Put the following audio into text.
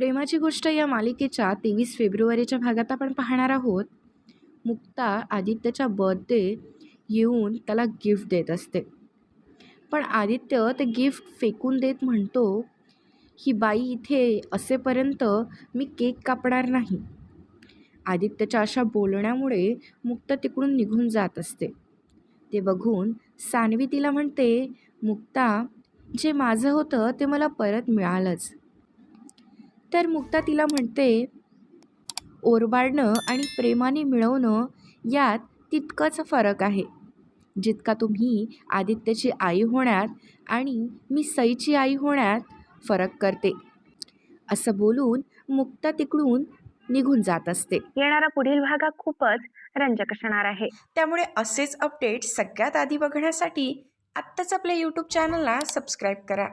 प्रेमाची गोष्ट या मालिकेच्या तेवीस फेब्रुवारीच्या भागात आपण पाहणार आहोत. मुक्ता आदित्यच्या बर्थडे येऊन त्याला गिफ्ट देत असते. पण आदित्य ते गिफ्ट फेकून देत म्हणतो ही बाई इथे असेपर्यंत मी केक कापणार नाही. आदित्यच्या अशा बोलण्यामुळे मुक्ता तिकडून निघून जात असते. ते बघून सानवी तिला म्हणते मुक्ता जे माझं होतं ते मला परत मिळालंच. तर मुक्ता तिला म्हणते ओरबाडणं आणि प्रेमाने मिळवणं यात तितकाच फरक आहे. जितका तुम्ही आदित्यची आई होण्यात आणि मी सईची आई होण्यात फरक करते. असं बोलून मुक्ता तिकडून निघून जात असते. येणारा पुढील भाग हा खूपच रंजक असणार आहे. त्यामुळे असेच अपडेट सगळ्यात आधी बघण्यासाठी आत्ताच आपल्या यूट्यूब चॅनलला सबस्क्राईब करा.